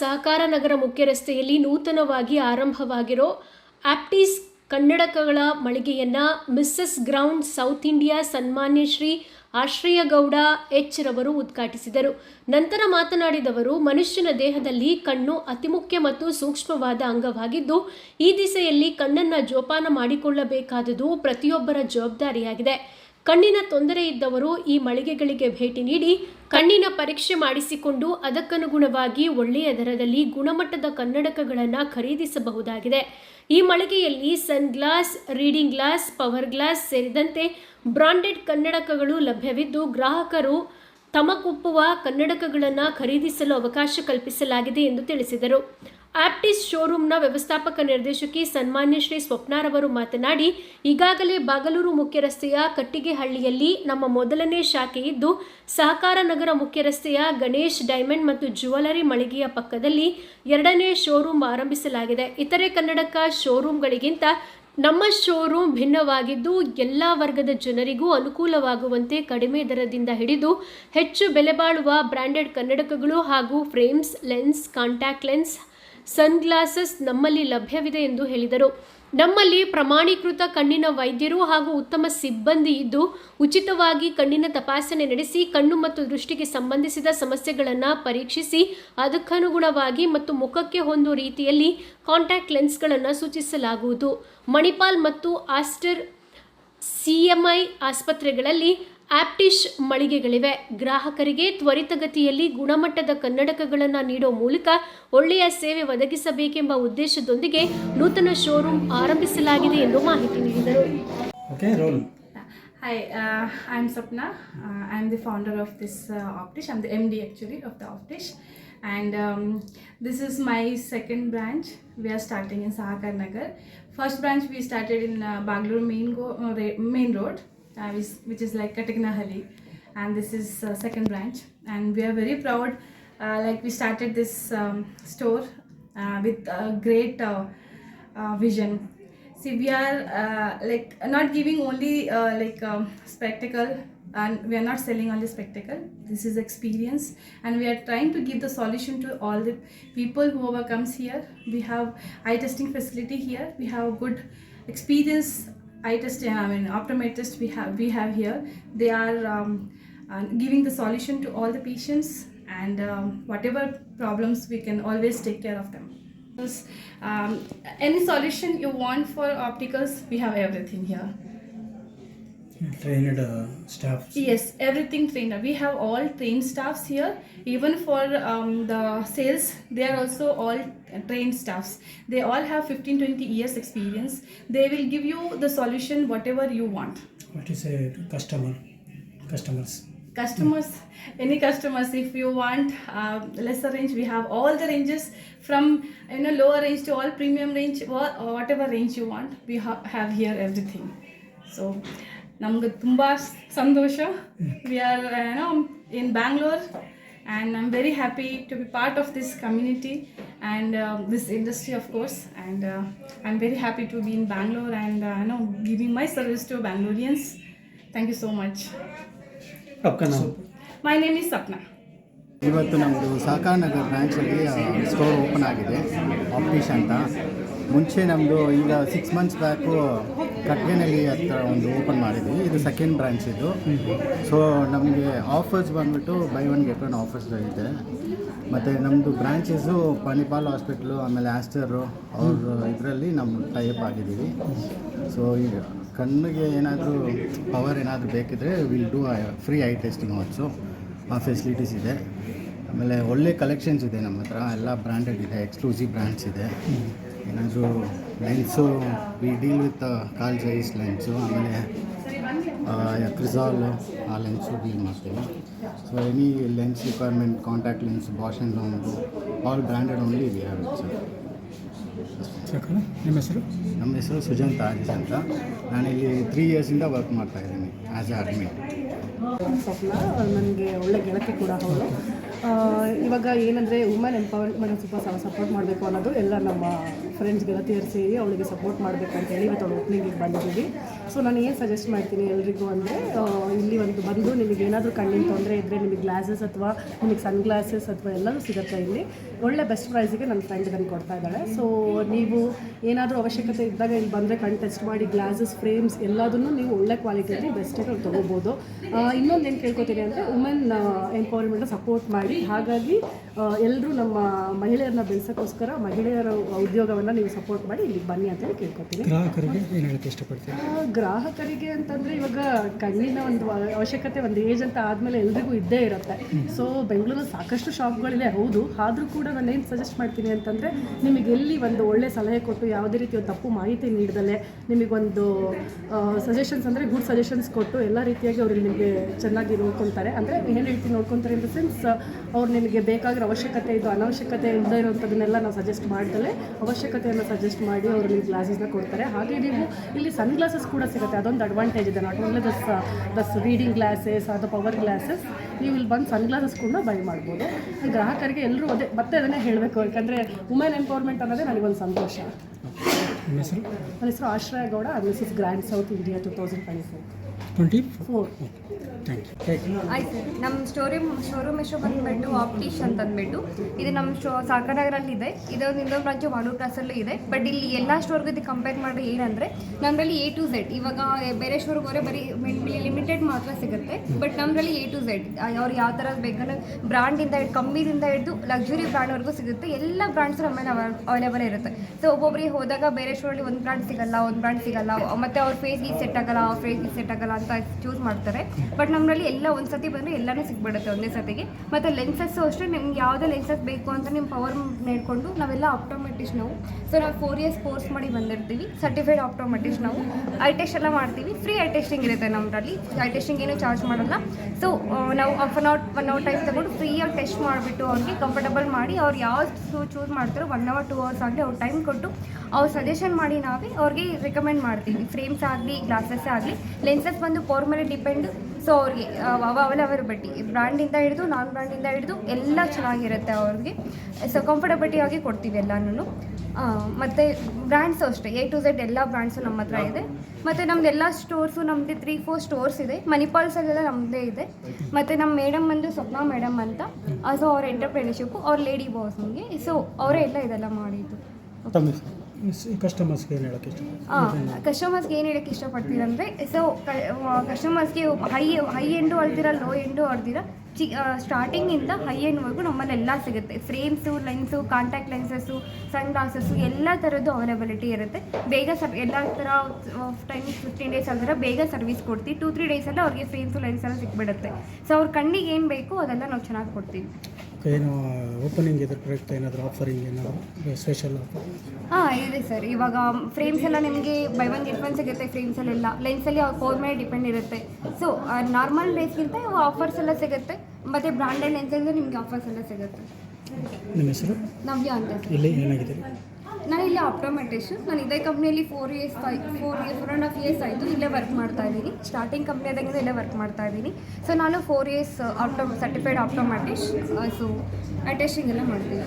ಸಹಕಾರ ನಗರ ಮುಖ್ಯ ರಸ್ತೆಯಲ್ಲಿ ನೂತನವಾಗಿ ಆರಂಭವಾಗಿರೋ ಆಪ್ಟೀಸ್ ಕನ್ನಡಕಗಳ ಮಳಿಗೆಯನ್ನ ಮಿಸ್ಸಸ್ ಗ್ರೌಂಡ್ ಸೌತ್ ಇಂಡಿಯಾ ಸನ್ಮಾನ್ಯ ಶ್ರೀ ಆಶ್ರಯ ಗೌಡ ಎಚ್ ರವರು ಉದ್ಘಾಟಿಸಿದರು. ನಂತರ ಮಾತನಾಡಿದವರು, ಮನುಷ್ಯನ ದೇಹದಲ್ಲಿ ಕಣ್ಣು ಅತಿ ಮುಖ್ಯ ಮತ್ತು ಸೂಕ್ಷ್ಮವಾದ ಅಂಗವಾಗಿದ್ದು, ಈ ದಿಸೆಯಲ್ಲಿ ಕಣ್ಣನ್ನು ಜೋಪಾನ ಮಾಡಿಕೊಳ್ಳಬೇಕಾದುದು ಪ್ರತಿಯೊಬ್ಬರ ಜವಾಬ್ದಾರಿಯಾಗಿದೆ. ಕಣ್ಣಿನ ತೊಂದರೆ ಇದ್ದವರು ಈ ಮಳಿಗೆಗಳಿಗೆ ಭೇಟಿ ನೀಡಿ ಕಣ್ಣಿನ ಪರೀಕ್ಷೆ ಮಾಡಿಸಿಕೊಂಡು ಅದಕ್ಕನುಗುಣವಾಗಿ ಒಳ್ಳೆಯ ದರದಲ್ಲಿ ಗುಣಮಟ್ಟದ ಕನ್ನಡಕಗಳನ್ನು ಖರೀದಿಸಬಹುದಾಗಿದೆ. ಈ ಮಳಿಗೆಯಲ್ಲಿ sun glass, reading glass, power glass ಸೇರಿದಂತೆ ಬ್ರಾಂಡೆಡ್ ಕನ್ನಡಕಗಳು ಲಭ್ಯವಿದ್ದು ಗ್ರಾಹಕರು ತಮಕೊಪ್ಪುವ ಕನ್ನಡಕಗಳನ್ನು ಖರೀದಿಸಲು ಅವಕಾಶ ಕಲ್ಪಿಸಲಾಗಿದೆ ಎಂದು ತಿಳಿಸಿದರು. ಆಪ್ಟಿಸ್ ಶೋರೂಮ್ನ ವ್ಯವಸ್ಥಾಪಕ ನಿರ್ದೇಶಕಿ ಸನ್ಮಾನ್ಯ ಶ್ರೀ ಸ್ವಪ್ನಾರವರು ಮಾತನಾಡಿ, ಈಗಾಗಲೇ ಬಾಗಲೂರು ಮುಖ್ಯ ರಸ್ತೆಯ ಕಟ್ಟಿಗೆಹಳ್ಳಿಯಲ್ಲಿ ನಮ್ಮ ಮೊದಲನೇ ಶಾಖೆ ಇದ್ದು, ಸಹಕಾರ ನಗರ ಮುಖ್ಯ ರಸ್ತೆಯ ಗಣೇಶ್ ಡೈಮಂಡ್ ಮತ್ತು ಜ್ಯುವೆಲರಿ ಮಳಿಗೆಯ ಪಕ್ಕದಲ್ಲಿ ಎರಡನೇ ಶೋರೂಮ್ ಆರಂಭಿಸಲಾಗಿದೆ. ಇತರೆ ಕನ್ನಡಕ ಶೋರೂಮ್ಗಳಿಗಿಂತ ನಮ್ಮ ಶೋರೂಮ್ ಭಿನ್ನವಾಗಿದ್ದು, ಎಲ್ಲ ವರ್ಗದ ಜನರಿಗೂ ಅನುಕೂಲವಾಗುವಂತೆ ಕಡಿಮೆ ದರದಿಂದ ಹಿಡಿದು ಹೆಚ್ಚು ಬೆಲೆ ಬಾಳುವ ಬ್ರ್ಯಾಂಡೆಡ್ ಕನ್ನಡಕಗಳು ಹಾಗೂ frames, lenses, contact lens sunglasses ನಮ್ಮಲ್ಲಿ ಲಭ್ಯವಿದೆ ಎಂದು ಹೇಳಿದರು. ನಮ್ಮಲ್ಲಿ ಪ್ರಮಾಣೀಕೃತ ಕಣ್ಣಿನ ವೈದ್ಯರು ಹಾಗೂ ಉತ್ತಮ ಸಿಬ್ಬಂದಿ ಇದ್ದು, ಉಚಿತವಾಗಿ ಕಣ್ಣಿನ ತಪಾಸಣೆ ನಡೆಸಿ, ಕಣ್ಣು ಮತ್ತು ದೃಷ್ಟಿಗೆ ಸಂಬಂಧಿಸಿದ ಸಮಸ್ಯೆಗಳನ್ನು ಪರೀಕ್ಷಿಸಿ, ಅದಕ್ಕನುಗುಣವಾಗಿ ಮತ್ತು ಮುಖಕ್ಕೆ ಹೊಂದುವ ರೀತಿಯಲ್ಲಿ ಕಾಂಟ್ಯಾಕ್ಟ್ ಲೆನ್ಸ್ಗಳನ್ನು ಸೂಚಿಸಲಾಗುವುದು. ಮಣಿಪಾಲ್ ಮತ್ತು ಆಸ್ಟರ್ ಸಿಎಂಐ ಆಸ್ಪತ್ರೆಗಳಲ್ಲಿ ಆಪ್ಟಿಶ್ ಮಳಿಗೆಗಳಿವೆ ಗ್ರಾಹಕರಿಗೆ ತ್ವರಿತಗತಿಯಲ್ಲಿ ಗುಣಮಟ್ಟದ ಕನ್ನಡಕಗಳನ್ನು ನೀಡೋ ಮೂಲಕ ಒಳ್ಳೆಯ ಸೇವೆ ಒದಗಿಸಬೇಕೆಂಬ ಉದ್ದೇಶದೊಂದಿಗೆ ನೂತನ ಶೋರೂಮ್ ಆರಂಭಿಸಲಾಗಿದೆ ಎಂದು ಮಾಹಿತಿ ನೀಡಿದರು I Hi, uh, I'm Sapna. Uh, I'm the founder of this uh, Optish. I'm the MD actually of the Optish. And um, this is my second branch. We are starting in Sahakar Nagar. First branch we started in uh, Bangalore main, go, uh, main road, uh, which, is like Katiknahalli. And this is uh, second branch. And we are very proud. Uh, like we started this um, store uh, with a great uh, uh, vision see we are uh, like not giving only uh, like um, spectacle and we are not selling only spectacle this is experience and we are trying to give the solution to all the people whoever comes here we have eye testing facility here we have good experience eye test i mean optometrist we have we have here they are um, uh, giving the solution to all the patients and um, whatever problems we can always take care of them um, any solution you want for opticals, we have everything here. Trained uh, staff. Yes, everything trained. We have all trained staffs here. Even for um, the sales, they are also all trained staffs. They all have 15 20 years experience. They will give you the solution whatever you want. What is a customer? Customers. customers any customers if you want uh, lesser range we have all the ranges from you know lower range to all premium range or whatever range you want we ha- have here everything so ನಮ್ಗೆ ತುಂಬ ಸಂತೋಷ. We are ಏನೋ in Bangalore and I am very happy to be part of this community and this industry of course and I am very happy to be in Bangalore and no giving my service to Bangaloreans thank you so much my name is Sapna ಇವತ್ತು ನಮ್ಮದು ಸಹಕಾರ ನಗರ್ ಬ್ರ್ಯಾಂಚಲ್ಲಿ store open ಆಗಿದೆ office ಅಂತ. ಮುಂಚೆ ನಮ್ಮದು ಈಗ six months back ಕಟ್ಗೆನಲ್ಲಿ ಹತ್ರ ಒಂದು ಓಪನ್ ಮಾಡಿದ್ವಿ. ಇದು ಸೆಕೆಂಡ್ ಬ್ರಾಂಚ್ ಇದು. ಸೊ ನಮಗೆ ಆಫರ್ಸ್ ಬಂದುಬಿಟ್ಟು buy one get one offers ಇದೆ ಮತ್ತು ನಮ್ಮದು ಬ್ರಾಂಚಸ್ಸು ಪಣಿಪಾಲ್ ಹಾಸ್ಪಿಟ್ಲು ಆಮೇಲೆ ಆಸ್ಟರು ಅವ್ರ ಇದರಲ್ಲಿ ನಮ್ಮ ಟೈಪ್ ಆಗಿದ್ದೀವಿ. ಸೊ ಈಗ ಕಣ್ಣಿಗೆ ಏನಾದರೂ ಪವರ್ ಏನಾದರೂ ಬೇಕಿದ್ರೆ will do free eye testing also ಆ ಫೆಸಿಲಿಟೀಸ್ ಇದೆ. ಆಮೇಲೆ ಒಳ್ಳೆ ಕಲೆಕ್ಷನ್ಸ್ ಇದೆ ನಮ್ಮ ಹತ್ರ ಎಲ್ಲ ಬ್ರ್ಯಾಂಡೆಡ್ ಇದೆ ಎಕ್ಸ್ಕ್ಲೂಸಿವ್ ಬ್ರ್ಯಾಂಡ್ಸ್ ಇದೆ. ಏನಾದರೂ lens we deal with Carl Zeiss lens ಆಮೇಲೆ ಕ್ರಿಸಾಲ್ ಆ ಲೆನ್ಸು ಡೀಲ್ ಮಾಡ್ತೀವಿ. So any lens requirement contact lens Bausch and Lomb all branded only we have it sir ನಿಮ್ಮ ಹೆಸರು? ನಮ್ಮ ಹೆಸರು ಸುಜಂತ್ ಆರಿಸ್ ಅಂತ. ನಾನಿಲ್ಲಿ ತ್ರೀ ಇಯರ್ಸಿಂದ ವರ್ಕ್ ಮಾಡ್ತಾ ಇದ್ದೀನಿ ಆ್ಯಸ್ ಎ ಅಡ್ಮಿಟ್ ಸ್ವಪ್ನ ನನಗೆ ಒಳ್ಳೆ ಗೆಳತಿ ಕೂಡ ಹೌದು ಆ, ಇವಾಗ ಏನಂದರೆ ವುಮೆನ್ ಎಂಪವರ್ಮೆಂಟ್ ಸ್ವಲ್ಪ ಸಪೋರ್ಟ್ ಮಾಡಬೇಕು ಅನ್ನೋದು ಎಲ್ಲ ನಮ್ಮ ಫ್ರೆಂಡ್ಸ್ ಗೆಳತಿಯರು ಸೇರಿ ಅವಳಿಗೆ ಸಪೋರ್ಟ್ ಮಾಡಬೇಕು ಅಂತ ಹೇಳಿ ಇವತ್ತು ಅವಳು ಓಪನಿಂಗಿಗೆ ಬಂದಿದ್ದೀವಿ. ಸೊ ನಾನು ಏನು ಸಜೆಸ್ಟ್ ಮಾಡ್ತೀನಿ ಎಲ್ರಿಗೂ ಅಂದರೆ ಇಲ್ಲಿ ಒಂದು ಬಂದು ನಿಮಗೆ ಏನಾದರೂ ಕಣ್ಣಿನ ತೊಂದರೆ ಇದ್ದರೆ ನಿಮಗೆ ಗ್ಲಾಸಸ್ ಅಥವಾ ನಿಮಗೆ ಸನ್ ಗ್ಲಾಸಸ್ ಅಥವಾ ಎಲ್ಲವೂ ಸಿಗುತ್ತೆ ಇಲ್ಲಿ. ಒಳ್ಳೆ ಬೆಸ್ಟ್ ಪ್ರೈಸಿಗೆ ನನ್ನ ಫ್ರೆಂಡ್ ಇದನ್ನು ಕೊಡ್ತಾ ಇದ್ದಾಳೆ ಸೊ ನೀವು ಏನಾದರೂ ಅವಶ್ಯಕತೆ ಇದ್ದಾಗ ಇಲ್ಲಿ ಬಂದರೆ ಕಣ್ಣು ಟೆಸ್ಟ್ ಮಾಡಿ ಗ್ಲಾಸಸ್ ಫ್ರೇಮ್ಸ್ ಎಲ್ಲದನ್ನು ನೀವು ಒಳ್ಳೆ ಕ್ವಾಲಿಟಿಯಲ್ಲಿ ಬೆಸ್ಟಾಗಿ ತೊಗೋಬೋದು. ಇನ್ನೊಂದು ಏನು ಕೇಳ್ಕೊತೀನಿ ಅಂದರೆ ವುಮೆನ್ ಎಂಪವರ್ಮೆಂಟ್ ಸಪೋರ್ಟ್ ಮಾಡಿ ಹಾಗಾಗಿ ಎಲ್ಲರೂ ನಮ್ಮ ಮಹಿಳೆಯರನ್ನ ಬೆಳೆಸೋಕ್ಕೋಸ್ಕರ ಮಹಿಳೆಯರ ಉದ್ಯೋಗವನ್ನು ನೀವು ಸಪೋರ್ಟ್ ಮಾಡಿ ಇಲ್ಲಿಗೆ ಬನ್ನಿ ಅಂತೇಳಿ ಕೇಳ್ಕೊತೀನಿ ಗ್ರಾಹಕರಿಗೆ ಏನು ಹೇಳಕ್ಕೆ ಗ್ರಾಹಕರಿಗೆ ಅಂತಂದರೆ ಇವಾಗ ಕಣ್ಣಿನ ಒಂದು ಅವಶ್ಯಕತೆ ಒಂದು ಏಜ್ ಅಂತ ಆದಮೇಲೆ ಎಲ್ರಿಗೂ ಇದ್ದೇ ಇರುತ್ತೆ. ಸೊ ಬೆಂಗಳೂರಲ್ಲಿ ಸಾಕಷ್ಟು ಶಾಪ್ಗಳಿದೆ ಹೌದು. ಆದರೂ ಕೂಡ ನಾನು ಏನು ಸಜೆಸ್ಟ್ ಮಾಡ್ತೀನಿ ಅಂತಂದರೆ ನಿಮಗೆ ಎಲ್ಲಿ ಒಂದು ಒಳ್ಳೆ ಸಲಹೆ ಕೊಟ್ಟು ಯಾವುದೇ ರೀತಿ ಒಂದು ತಪ್ಪು ಮಾಹಿತಿ ನೀಡದಲ್ಲೇ ನಿಮಗೊಂದು ಸಜೆಷನ್ಸ್ ಅಂದರೆ ಗುಡ್ ಸಜೆಷನ್ಸ್ ಕೊಟ್ಟು ಎಲ್ಲ ರೀತಿಯಾಗಿ ಅವರು ನಿಮಗೆ ಚೆನ್ನಾಗಿ ನೋಡ್ಕೊತಾರೆ. ಅಂದರೆ ಏನು ಹೇಳ್ತೀನಿ ನೋಡ್ಕೊತಾರೆ ಇನ್ ದ ಸೆನ್ಸ್ ಅವ್ರು ನಿಮಗೆ ಬೇಕಾಗಿರೋ ಅವಶ್ಯಕತೆ ಇದು ಅನವಶ್ಯಕತೆ ಇಲ್ಲದೆ ಇರೋಂಥದ್ದನ್ನೆಲ್ಲ ನಾವು ಸಜೆಸ್ಟ್ ಮಾಡ್ದಲೇ ಅವಶ್ಯಕತೆಯನ್ನು ಸಜೆಸ್ಟ್ ಮಾಡಿ ಅವರು ನಿಮ್ಗೆ ಗ್ಲಾಸಸ್ನ ಕೊಡ್ತಾರೆ. ಹಾಗೆ ನೀವು ಇಲ್ಲಿ ಸನ್ ಗ್ಲಾಸಸ್ ಕೂಡ ಸಿಗುತ್ತೆ. ಅದೊಂದು ಅಡ್ವಾಂಟೇಜ್ ಇದೆ. Not only this this reading glasses ಅದು ಪವರ್ ಗ್ಲಾಸಸ್ ನೀವು ಇಲ್ಲಿ ಬಂದು ಸನ್ ಗ್ಲಾಸಸ್ ಕೂಡ ಬೈ ಮಾಡ್ಬೋದು. ಗ್ರಾಹಕರಿಗೆ ಎಲ್ಲರೂ ಅದೇ ಮತ್ತೆ ಅದನ್ನೇ ಹೇಳಬೇಕು. ಯಾಕಂದರೆ ವುಮೆನ್ ಎಂಪವರ್ಮೆಂಟ್ ಅನ್ನೋದೇ ನನಗೊಂದು ಸಂತೋಷ. ನನ್ನ ಹೆಸರು Ashraya Gowda Mrs Grand South India two thousand twenty four twenty four thank you ಆಯ್ತು. ಸರ್ ನಮ್ಮ ಸ್ಟೋರಿ ಶೋರೂಮ್ ಹೆಸರು ಬಂದ್ಬಿಟ್ಟು ಆಪ್ಟಿಶ್ ಅಂತ ಅಂದ್ಬಿಟ್ಟು ಇದು ನಮ್ಮ ಶೋ ಸಾಕನಗರಲ್ಲಿ ಇದೆ ಇದೊಂದು ಇನ್ನೊಂದು ಬ್ರಾಂಚು ವಾಡೂರ್ ಕ್ಲಾಸಲ್ಲೂ ಇದೆ. ಬಟ್ ಇಲ್ಲಿ ಎಲ್ಲ ಸ್ಟೋರ್ಗೆ ಇದು ಕಂಪೇರ್ ಮಾಡಿದ್ರೆ ಏನಂದರೆ ನಮ್ಮಲ್ಲಿ ಎ ಟು ಝೆಡ್ ಇವಾಗ ಬೇರೆ ಸ್ಟೋರ್ಗೆ ಹೋದರೆ ಬರೀ ಲಿಮಿಟೆಡ್ ಮಾತ್ರ ಸಿಗುತ್ತೆ. ಬಟ್ ನಮ್ಮಲ್ಲಿ ಎ ಟು ಝೆಡ್ ಅವ್ರು ಯಾವ ಥರ ಬೇಕಂದ್ರೆ ಬ್ರ್ಯಾಂಡಿಂದ ಹಿಡ್ದು ಕಮ್ಮಿದಿಂದ ಹಿಡ್ದು ಲಕ್ಸುರಿ ಬ್ರ್ಯಾಂಡ್ವರೆಗೂ ಸಿಗುತ್ತೆ. ಎಲ್ಲ ಬ್ರ್ಯಾಂಡ್ಸು ನಮ್ಮಲ್ಲಿ ಅವೈಲೇಬಲ್ ಇರುತ್ತೆ. ಸೊ ಒಬ್ಬೊಬ್ಬರಿಗೆ ಹೋದಾಗ ಬೇರೆ ಸ್ಟೋರಲ್ಲಿ ಒಂದು ಬ್ರ್ಯಾಂಡ್ ಸಿಗಲ್ಲ ಒಂದು ಬ್ರ್ಯಾಂಡ್ ಸಿಗಲ್ಲ. ಮತ್ತು ಅವ್ರ ಫೇಸ್ಗೆ ಸೆಟ್ ಆಗಲ್ಲ ಅವ್ರ ಫೇಸ್ಗೆ ಸೆಟ್ ಆಗಲ್ಲ ಅಂತ ಚೂಸ್ ಮಾಡ್ತಾರೆ. ಬಟ್ ನಮ್ಮಲ್ಲಿ ಎಲ್ಲ ಒಂದು ಸತಿ ಬಂದರೆ ಎಲ್ಲನೂ ಸಿಗ್ಬಿಡುತ್ತೆ ಒಂದೇ ಸತಿಗೆ. ಮತ್ತು ಲೆನ್ಸಸ್ಸು ಅಷ್ಟೇ, ನಿಮ್ಗೆ ಯಾವುದೇ ಲೆನ್ಸಸ್ ಬೇಕು ಅಂತ ನಿಮ್ಮ ಪವರ್ ನೋಡಿಕೊಂಡು ನಾವೆಲ್ಲ ಆಪ್ಟೋಮೆಟಿಸ್ ನಾವು. ಸೊ ನಾವು ಫೋರ್ ಇಯರ್ಸ್ ಕೋರ್ಸ್ ಮಾಡಿ ಬಂದಿರ್ತೀವಿ ಸರ್ಟಿಫೈಡ್ ಆಪ್ಟೋಮೆಟಿಸ್ ನಾವು. ಐ ಟೆಸ್ಟ್ ಎಲ್ಲ ಮಾಡ್ತೀವಿ ಫ್ರೀ ಐ ಟೆಸ್ಟಿಂಗ್ ಇರುತ್ತೆ ನಮ್ಮಲ್ಲಿ ಐ ಟೆಸ್ಟಿಂಗ್ ಏನು ಚಾರ್ಜ್ ಮಾಡಲ್ಲ. ಸೊ ನಾವು half an hour one hour time ತಗೊಂಡು ಫ್ರೀಯಾಗಿ ಟೆಸ್ಟ್ ಮಾಡಿಬಿಟ್ಟು ಅವ್ರಿಗೆ ಕಂಫರ್ಟಬಲ್ ಮಾಡಿ ಅವ್ರು ಯಾವ ಚೂಸ್ ಮಾಡ್ತಾರೋ ಒನ್ ಅವರ್ ಟೂ ಅವರ್ಸ್ ಆಗಲಿ ಅವ್ರು ಟೈಮ್ ಕೊಟ್ಟು ಅವ್ರು ಸಜೆಷನ್ ಮಾಡಿ ನಾವೇ ಅವ್ರಿಗೆ ರೆಕಮೆಂಡ್ ಮಾಡ್ತೀವಿ. ಫ್ರೇಮ್ಸ್ ಆಗಲಿ ಗ್ಲಾಸಸ್ ಆಗಲಿ ಲೆನ್ಸಸ್ ಬಂದು ಪೋರ್ ಮೇಲೆ ಡಿಪೆಂಡ್ ಸೊ ಅವ್ರಿಗೆ ಅವೈಲಬಿಲಿಟಿ ಬ್ರ್ಯಾಂಡಿಂದ ಹಿಡಿದು ನಾನ್ ಬ್ರ್ಯಾಂಡಿಂದ ಹಿಡಿದು ಎಲ್ಲ ಚೆನ್ನಾಗಿರುತ್ತೆ ಅವ್ರಿಗೆ. ಸೊ ಕಂಫರ್ಟಬಿಲಿಟಿ ಆಗಿ ಕೊಡ್ತೀವಿ ಎಲ್ಲನೂ ಮತ್ತು ಬ್ರ್ಯಾಂಡ್ಸು ಅಷ್ಟೇ. ಎ ಟು ಝೆಡ್ ಎಲ್ಲ ಬ್ರ್ಯಾಂಡ್ಸು ನಮ್ಮ ಹತ್ರ ಇದೆ. ಮತ್ತು ನಮ್ದು ಎಲ್ಲ ಸ್ಟೋರ್ಸು ನಮ್ಮದು ತ್ರೀ ಫೋರ್ ಸ್ಟೋರ್ಸ್ ಇದೆ. ಮಣಿಪಾಲ್ಸಲ್ಲೆಲ್ಲ ನಮ್ಮದೇ ಇದೆ. ಮತ್ತು ನಮ್ಮ ಮೇಡಮ್ ಬಂದು ಸ್ವಪ್ನ ಮೇಡಮ್ ಅಂತ. ಸೊ ಅವ್ರ ಎಂಟರ್ಪ್ರಿನರ್ಶಿಪ್ಪು ಅವ್ರ ಲೇಡಿ ಬಾಸ್ ನಮಗೆ. ಸೊ ಅವರೇ ಎಲ್ಲ ಇದೆಲ್ಲ ಮಾಡಿದ್ದು. ಕಸ್ಟಮರ್ಸ್ಗೆ ಏನು ಹೇಳಕ್ಕೆ ಇಷ್ಟ ಕಸ್ಟಮರ್ಸ್ಗೆ ಏನು ಇಷ್ಟಪಡ್ತೀರ ಅಂದರೆ ಸೊ ಕಸ್ಟಮರ್ಸ್ಗೆ ಹೈ ಹೈ ಎಂಡು ಹೊಡ್ದಿರ ಲೋ ಎಂಡು ಹೊಡ್ದಿರ ಚಿ ಸ್ಟಾರ್ಟಿಂಗಿಂದ ಹೈ ಎಂಡ್ವರೆಗೂ ನಮ್ಮಲ್ಲಿ ಎಲ್ಲ ಸಿಗುತ್ತೆ. Frames lens contact lenses sun glasses ಎಲ್ಲ ಥರದ್ದು ಅವೈಲಬಿಲಿಟಿ ಇರುತ್ತೆ. ಬೇಗ ಸರ್, ಎಲ್ಲ ಥರ ಟೈಮ್ ಫಿಫ್ಟೀನ್ ಡೇಸ್ ಅಲ್ದಿರ ಬೇಗ ಸರ್ವಿಸ್ ಕೊಡ್ತೀವಿ. ಟೂ ತ್ರೀ ಡೇಸಲ್ಲಿ ಅವ್ರಿಗೆ ಫ್ರೇಮ್ಸು ಲೆನ್ಸ್ ಎಲ್ಲ ಸಿಕ್ಬಿಡುತ್ತೆ. ಸೊ ಅವ್ರ ಕಣ್ಣಿಗೆ ಏನು ಬೇಕು ಅದೆಲ್ಲ ನಾವು ಚೆನ್ನಾಗಿ ಕೊಡ್ತೀವಿ. ಏನು ಓಪನಿಂಗ್ ಇದ್ರ ಪ್ರಯುಕ್ತ ಏನಾದರೂ ಆಫರಿಂಗ್ ಏನಾದರೂ ಸ್ಪೆಷಲ್ ಆಫರ್ ಹಾಂ ಇದೆ ಸರ್ ಇವಾಗ ಫ್ರೇಮ್ಸ್ ಎಲ್ಲ ನಿಮಗೆ ಬೈ ಒನ್ ಗೆಟ್ ಒನ್ ಸಿಗುತ್ತೆ ಫ್ರೇಮ್ಸಲ್ಲೆಲ್ಲ ಲೆನ್ಸಲ್ಲಿ ಅವ್ರ ಫೋರ್ ಮೇಲೆ ಡಿಪೆಂಡ್ ಇರುತ್ತೆ. ಸೊ ನಾರ್ಮಲ್ ರೇಸ್ಗಿಂತ ಆಫರ್ಸ್ ಎಲ್ಲ ಸಿಗುತ್ತೆ. ಮತ್ತು ಬ್ರಾಂಡೆಡ್ ಲೆನ್ಸಲ್ಲಿ ನಿಮಗೆ ಆಫರ್ಸ್ ಎಲ್ಲ ಸಿಗುತ್ತೆ. ನಿಮ್ಮ ಹೆಸರು? ನವ್ಯ ಅಂತ ಇಲ್ಲಿ ಏನಾಗಿದ್ದೀರಿ ನಾನು ಇಲ್ಲಿ ಆಪ್ಟೋಮೆಟಿಷ್ ನಾನು ಇದೇ ಕಂಪ್ನಿಯಲ್ಲಿ four years four year four and half years ಆಯಿತು. ಇಲ್ಲೇ ವರ್ಕ್ ಮಾಡ್ತಾ ಇದ್ದೀನಿ. ಸ್ಟಾರ್ಟಿಂಗ್ ಕಂಪ್ನಿಯಾದಾಗಿಂದ ಇಲ್ಲೇ ವರ್ಕ್ ಮಾಡ್ತಾ ಇದ್ದೀನಿ. ಸೊ ನಾನು four years auto certified optometrist so attesting ಎಲ್ಲ ಮಾಡ್ತೀನಿ.